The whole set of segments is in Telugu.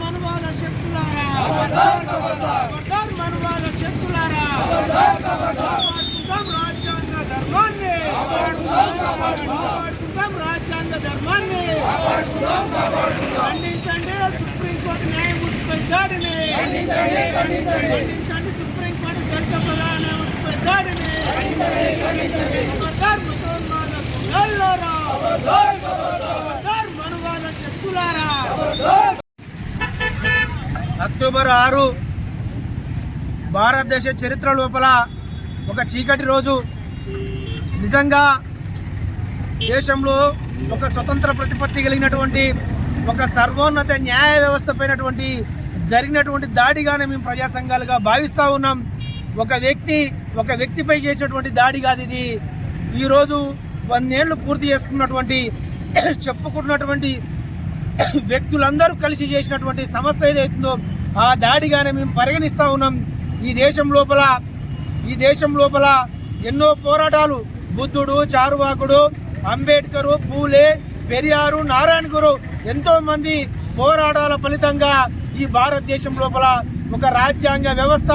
మనువాద శక్తులారా. మనువాద శక్తులారా. రాజ్యాంగ ధర్మాన్ని. కాపాడుకుంటాం రాజ్యాంగ ధర్మాన్ని. ఖండించండి సుప్రీంకోర్టు న్యాయమూర్తిపై దాడిని. ఖండించండి సుప్రీంకోర్టు దళిత ప్రధాన దాడిని. ఖబర్దార్ ముసల్మాన గుండాల్లారా ఖబర్దార్ మనువాద శక్తులారా అక్టోబర్ ఆరు భారతదేశ చరిత్ర లోపల ఒక చీకటి రోజు. నిజంగా దేశంలో ఒక స్వతంత్ర ప్రతిపత్తి కలిగినటువంటి ఒక సర్వోన్నత న్యాయ వ్యవస్థ పైనటువంటి జరిగినటువంటి దాడిగానే మేము ప్రజా సంఘాలుగా భావిస్తూ ఉన్నాం. ఒక వ్యక్తి ఒక వ్యక్తిపై చేసినటువంటి దాడి కాదు ఇది. ఈరోజు వందేళ్ళు పూర్తి చేసుకున్నటువంటి చెప్పుకుంటున్నటువంటి వ్యక్తులందరూ కలిసి చేసినటువంటి సంస్థ ఏదైతుందో ఆ దాడిగానే మేము పరిగణిస్తూ ఉన్నాం. ఈ దేశం లోపల ఈ దేశం లోపల ఎన్నో పోరాటాలు. బుద్ధుడు చారువాకుడు అంబేద్కరు పూలే పెరియారు నారాయణ గురు ఎంతో మంది పోరాటాల ఫలితంగా ఈ భారతదేశం లోపల ఒక రాజ్యాంగ వ్యవస్థ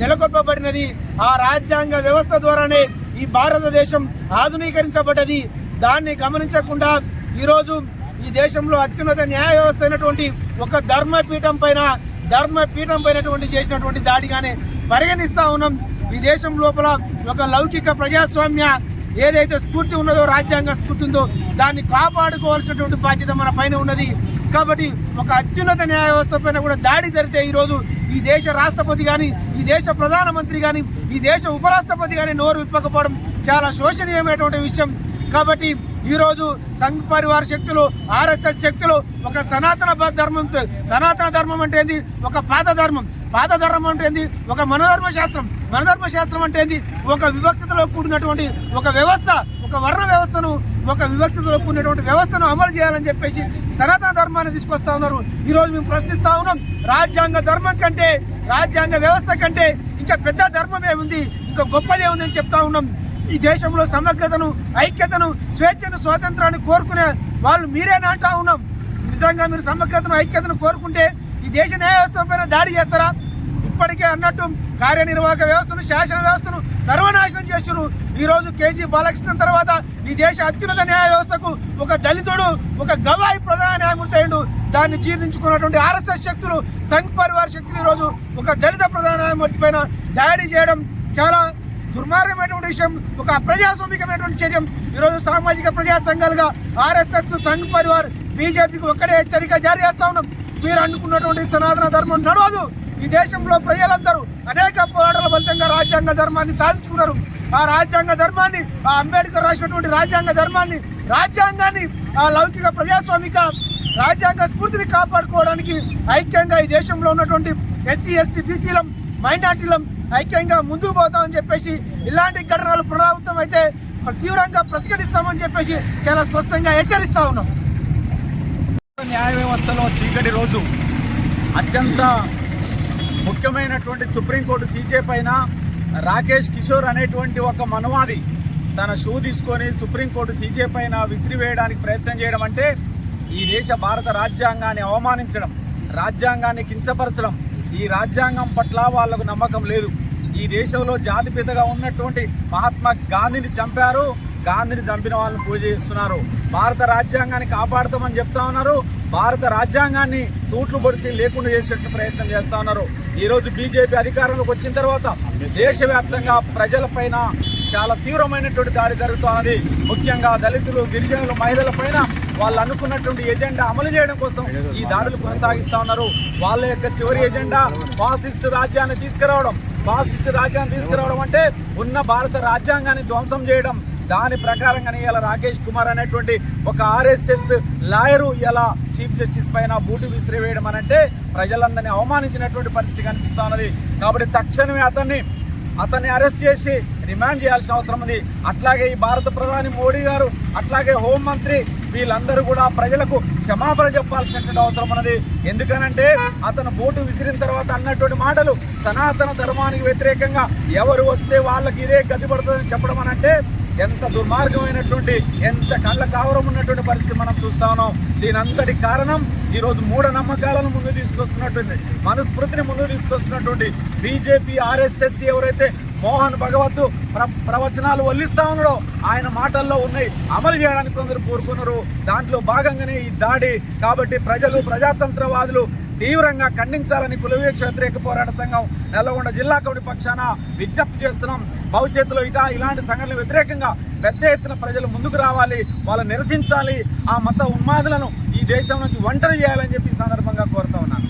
నెలకొల్పబడినది. ఆ రాజ్యాంగ వ్యవస్థ ద్వారానే ఈ భారతదేశం ఆధునీకరించబడ్డది. దాన్ని గమనించకుండా ఈరోజు ఈ దేశంలో అత్యున్నత న్యాయ వ్యవస్థ అయినటువంటి ఒక ధర్మపీఠం పైన ధర్మపీఠం పైనటువంటి చేసినటువంటి దాడిగానే పరిగణిస్తా ఉన్నాం. ఈ దేశం లోపల ఒక లౌకిక ప్రజాస్వామ్య ఏదైతే స్ఫూర్తి ఉన్నదో రాజ్యాంగ స్ఫూర్తి ఉందో దాన్ని కాపాడుకోవాల్సినటువంటి బాధ్యత మన పైన ఉన్నది. కాబట్టి ఒక అత్యున్నత న్యాయ వ్యవస్థ పైన కూడా దాడి జరిగితే ఈరోజు ఈ దేశ రాష్ట్రపతి కానీ ఈ దేశ ప్రధానమంత్రి కానీ ఈ దేశ ఉపరాష్ట్రపతి కానీ నోరు విప్పకపోవడం చాలా శోచనీయమైనటువంటి విషయం. కాబట్టి ఈరోజు సంఘ్ పరివార శక్తులు ఆర్ఎస్ఎస్ శక్తులు ఒక సనాతన ధర్మం సనాతన ధర్మం అంటే ఏంది? ఒక పాత ధర్మం. పాత ధర్మం అంటే ఏంది? ఒక మనధర్మ శాస్త్రం. మనధర్మ శాస్త్రం అంటే ఏంది? ఒక వివక్షతలో కూడినటువంటి ఒక వ్యవస్థ ఒక వర్ణ వ్యవస్థను ఒక వివక్షతలో కూడినటువంటి వ్యవస్థను అమలు చేయాలని చెప్పేసి సనాతన ధర్మాన్ని తీసుకొస్తా ఉన్నారు. ఈరోజు మేము ప్రశ్నిస్తా ఉన్నాం. రాజ్యాంగ ధర్మం కంటే రాజ్యాంగ వ్యవస్థ కంటే ఇంకా పెద్ద ధర్మమే ఉంది ఇంకా గొప్పదే ఉంది అని చెప్తా ఉన్నాం. ఈ దేశంలో సమగ్రతను ఐక్యతను స్వేచ్ఛను స్వాతంత్రాన్ని కోరుకునే వాళ్ళు మీరేనా అంటా ఉన్నాం. నిజంగా మీరు సమగ్రతను ఐక్యతను కోరుకుంటే ఈ దేశ న్యాయ వ్యవస్థ పైన దాడి చేస్తారా? ఇప్పటికే అన్నట్టు కార్యనిర్వాహక వ్యవస్థను శాసన వ్యవస్థను సర్వనాశనం చేస్తున్నారు. ఈరోజు కేజీ బాలకృష్ణన్ తర్వాత ఈ దేశ అత్యున్నత న్యాయ వ్యవస్థకు ఒక దళితుడు ఒక గవాయి ప్రధాన న్యాయమూర్తి అయ్యిండు. దాన్ని జీర్ణించుకున్నటువంటి ఆర్ఎస్ఎస్ శక్తులు సంఘ్ పరివార్ శక్తులు ఈరోజు ఒక దళిత ప్రధాన న్యాయమూర్తి పైన దాడి చేయడం చాలా దుర్మార్గమైనటువంటి విషయం ఒక అప్రజాస్వామికమైనటువంటి చర్యం. ఈరోజు సామాజిక ప్రజా సంఘాలుగా ఆర్ఎస్ఎస్ సంఘ్ పరివార్ బీజేపీకి ఒక్కడే హెచ్చరిక జారీ చేస్తా ఉన్నాం. మీరు అనుకున్నటువంటి సనాతన ధర్మం నడవదు. ఈ దేశంలో ప్రజలందరూ అనేక పోరాటాల ఫలితంగా రాజ్యాంగ ధర్మాన్ని సాధించుకున్నారు. ఆ రాజ్యాంగ ధర్మాన్ని ఆ అంబేద్కర్ రాసినటువంటి రాజ్యాంగ ధర్మాన్ని రాజ్యాంగాన్ని ఆ లౌకిక ప్రజాస్వామిక రాజ్యాంగ స్ఫూర్తిని కాపాడుకోవడానికి ఐక్యంగా ఈ దేశంలో ఉన్నటువంటి ఎస్సీ ఎస్టీ బీసీలం మైనార్టీలం ఐక్యంగా ముందుకు పోతామని చెప్పేసి ఇలాంటి ఘటనలు పునరావృతం అయితే తీవ్రంగా ప్రతిఘటిస్తామని చెప్పేసి చాలా స్పష్టంగా హెచ్చరిస్తా ఉన్నాం. న్యాయ వ్యవస్థలో చీకటి రోజు అత్యంత ముఖ్యమైనటువంటి సుప్రీంకోర్టు సీజే పైన రాకేష్ కిషోర్ అనేటువంటి ఒక మనవాది తన షూ తీసుకొని సుప్రీంకోర్టు సీజే పైన విసిరివేయడానికి ప్రయత్నం చేయడం అంటే ఈ దేశ భారత రాజ్యాంగాన్ని అవమానించడం రాజ్యాంగాన్ని కించపరచడం ఈ రాజ్యాంగం పట్ల వాళ్ళకు నమ్మకం లేదు. ఈ దేశంలో జాతిపితగా ఉన్నటువంటి మహాత్మా గాంధీని చంపారు. గాంధీని చంపిన వాళ్ళని పూజ చేస్తున్నారు. భారత రాజ్యాంగాన్ని కాపాడుతామని చెప్తా ఉన్నారు. భారత రాజ్యాంగాన్ని తూట్లు పొడిచి లేకుండా చేసేట్టు ప్రయత్నం చేస్తా ఉన్నారు. ఈరోజు బీజేపీ అధికారంలోకి వచ్చిన తర్వాత దేశవ్యాప్తంగా ప్రజలపైన చాలా తీవ్రమైనటువంటి దాడి జరుగుతున్నది ముఖ్యంగా దళితులు గిరిజనులు మహిళల పైన వాళ్ళు అనుకున్నటువంటి ఎజెండా అమలు చేయడం కోసం ఈ దాడులు కొనసాగిస్తా ఉన్నారు. వాళ్ళ యొక్క చివరి ఎజెండా ఫాసిస్ట్ రాజ్యాన్ని తీసుకురావడం. ఫాసిస్ట్ రాజ్యాన్ని తీసుకురావడం అంటే ఉన్న భారత రాజ్యాంగాన్ని ధ్వంసం చేయడం. దాని ప్రకారంగా ఇలా రాకేష్ కుమార్ అనేటువంటి ఒక ఆర్ఎస్ఎస్ లాయరు ఇలా చీఫ్ జస్టిస్ పైన బూటు విసిరివేయడం అనంటే ప్రజలందరినీ అవమానించినటువంటి పరిస్థితి కనిపిస్తా ఉన్నది. కాబట్టి తక్షణమే అతన్ని అతన్ని అరెస్ట్ చేసి రిమాండ్ చేయాల్సిన అవసరం ఉంది. అట్లాగే ఈ భారత ప్రధాని మోడీ గారు అట్లాగే హోంమంత్రి వీళ్ళందరూ కూడా ప్రజలకు క్షమాపణ చెప్పాల్సినటువంటి అవసరం ఉన్నది. ఎందుకనంటే అతను బోటు విసిరిన తర్వాత అన్నటువంటి మాటలు సనాతన ధర్మానికి వ్యతిరేకంగా ఎవరు వస్తే వాళ్ళకి ఇదే గతి పడుతుందని చెప్పడం అనంటే ఎంత దుర్మార్గమైనటువంటి ఎంత కళ్ళ కావరం ఉన్నటువంటి పరిస్థితి మనం చూస్తా ఉన్నాం. దీని అంతటి కారణం ఈరోజు మూఢనమ్మకాలను ముందు తీసుకొస్తున్నటువంటి మనుస్మృతిని ముందు తీసుకొస్తున్నటువంటి బీజేపీ ఆర్ఎస్ఎస్ ఎవరైతే మోహన్ భగవత్ ప్ర ప్రవచనాలు వల్లిస్తా ఉన్నాడో ఆయన మాటల్లో ఉన్నాయి. అమలు చేయడానికి కొందరు కోరుకున్నారు. దాంట్లో భాగంగానే ఈ దాడి. కాబట్టి ప్రజలు ప్రజాతంత్రవాదులు తీవ్రంగా ఖండించాలని కులవీక్ష వ్యతిరేక పోరాట సంఘం నల్లగొండ జిల్లా కమిటీ పక్షాన విజ్ఞప్తి చేస్తున్నాం. భవిష్యత్తులో ఇటా ఇలాంటి సంఘటనలు వ్యతిరేకంగా పెద్ద ఎత్తున ప్రజలు ముందుకు రావాలి వాళ్ళు నిరసించాలి. ఆ మత ఉన్మాదులను ఈ దేశం నుంచి ఒంటరి చేయాలని చెప్పి సందర్భంగా కోరుతా ఉన్నాను.